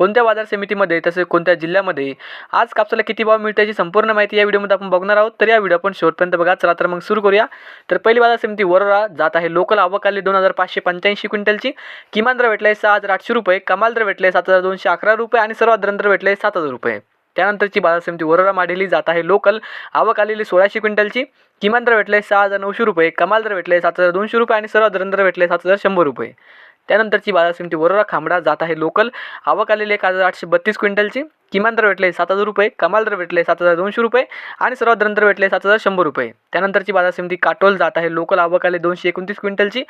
कोणत्या बाजार समितीमध्ये तसेच कोणत्या जिल्ह्यामध्ये आज कापसाला किती भाव मिळते याची संपूर्ण माहिती या व्हिडिओमध्ये आपण बघणार आहोत. तर या व्हिडिओ आपण शेवटपर्यंत बघा. चला तर मग सुरू करूया. तर पहिली बाजार समिती वरोरा जात आहे. लोकल आवक आली दोन हजार पाचशे पंच्याऐंशी क्विंटलची. किमान दर भेटले सहा हजार आठशे रुपये. कमाल दर भेटले सात हजार दोनशे अकरा रुपये आणि सर्वात दर भेटले सात हजार रुपये. त्यानंतरची बाजार समिती वरोरा माढेली जात आहे. लोकल आवक आलेली सोळाशे क्विंटलची. किमान दर भेटले सहा हजार नऊशे रुपये. कमाल दर भेटले सात हजार दोनशे रुपये आणि सर्वात दर भेटले सात हजार शंभर रुपये. त्यानंतरची बाजार समिती वरोरा खांबडा जात आहे लोकल. आवक आलेली एक हजार आठशे बत्तीस क्विंटलची. किमान दर भेटले सात हजार रुपये कमाल दर भेटले सात हजार दोनशे रुपये आणि सर्वात दर भेटले सात हजार शंभर रुपये. त्यानंतरची बाजार समिती काटोल जात आहे लोकल आवक आले दोनशे एकोणतीस क्विंटलची.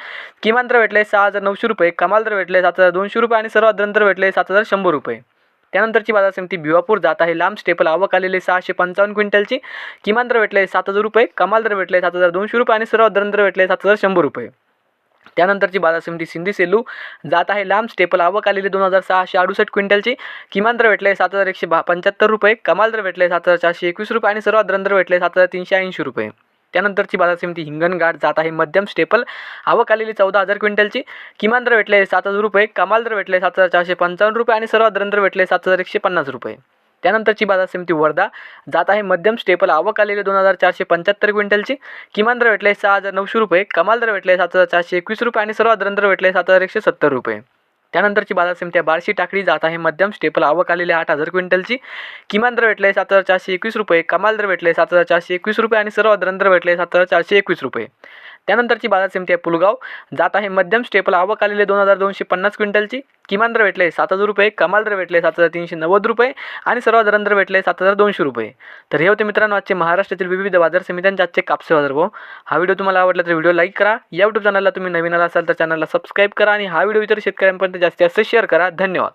किमान दर भेटले सहा हजार नऊशे रुपये कमाल दर भेटले सात हजार दोनशे रुपये आणि सर्वात दर भेटले सात हजार शंभर रुपये. त्यानंतरची बाजार समिती भिवापूर जात आहे लांब स्टेपल आवक आलेले सहाशे पंचावन्न क्विंटलची. किमान दर भेटले सात हजार रुपये कमाल दर भेटले सात हजार दोनशे रुपये आणि सर्वात दर भेटले सात हजार शंभर रुपये. त्यानंतरची बाजार समिती सिंधी सेलू जात आहे लांब. स्टेपल आवक आलेली दोन हजार सहाशे अडुसष्ट क्विंटलची. किमान दर भेटले सात हजार एकशे बा पंच्याहत्तर रुपये. कमाल दर भेटले सात हजार चारशे एकवीस रुपये आणि सर्वात दर भेटले सात हजार तीनशे ऐंशी रुपये. त्यानंतरची बाजार समिती हिंगणघाट जात आहे मध्यम. स्टेपल आवक आलेली चौदा हजार क्विंटलची. किमान दर भेटले सात हजार रुपये. कमाल दर भेटले सात हजार चारशे पंचावन्न रुपये आणि सर्वात दर भेटले सात हजार एकशे पन्नास रुपये. त्यानंतरची बाजार समिती वर्धा. जात आहे मध्यम स्टेपल. आवक आलेली दोन हजार चारशे पंच्याहत्तर क्विंटलची. किमान दर भेटले सहा हजार नऊशे रुपये. कमाल दर भेटले सात हजार चारशे एकवीस रुपये आणि सर्वात दर भेटले सात हजार एकशे सत्तर रुपये. त्यानंतरची बाजार समिती बारशी बार्शी टाकळी. जात आहे मध्यम स्टेपल. आवक आलेली आठ हजार क्विंटलची. किमान दर भेटले सात हजार चारशे एकवीस रुपये. कमाल दर भेटले सात हजार चारशे एकवीस रुपये आणि सर्वात दर भेटले सात हजार चारशे एकवीस रुपये. त्यानंतरची बाजार समिती आहे पुलगाव. जात आहे मध्यम स्टेपल आवक आलेले दोन हजार दोनशे पन्नास क्विंटलची. किमान दर भेटले सात हजार रुपये कमाल दर भेटले सात हजार तीनशे नव्वद रुपये आणि सर्वात दर भेटले सात हजार दोनशे रुपये. तर हे होते मित्रांनो आजचे महाराष्ट्रातील विविध बाजार समित्यांचे आजचे कापसे बाजार भाव. हा व्हिडिओ तुम्हाला आवडला तर व्हिडिओ लाईक करा. या यूट्यूब चॅनलला तुम्ही नवीन आला असाल तर चॅनलला सबस्क्राईब करा आणि हा व्हिडिओ इतर शेतकऱ्यांपर्यंत जास्तीत जास्त शेअर करा. धन्यवाद.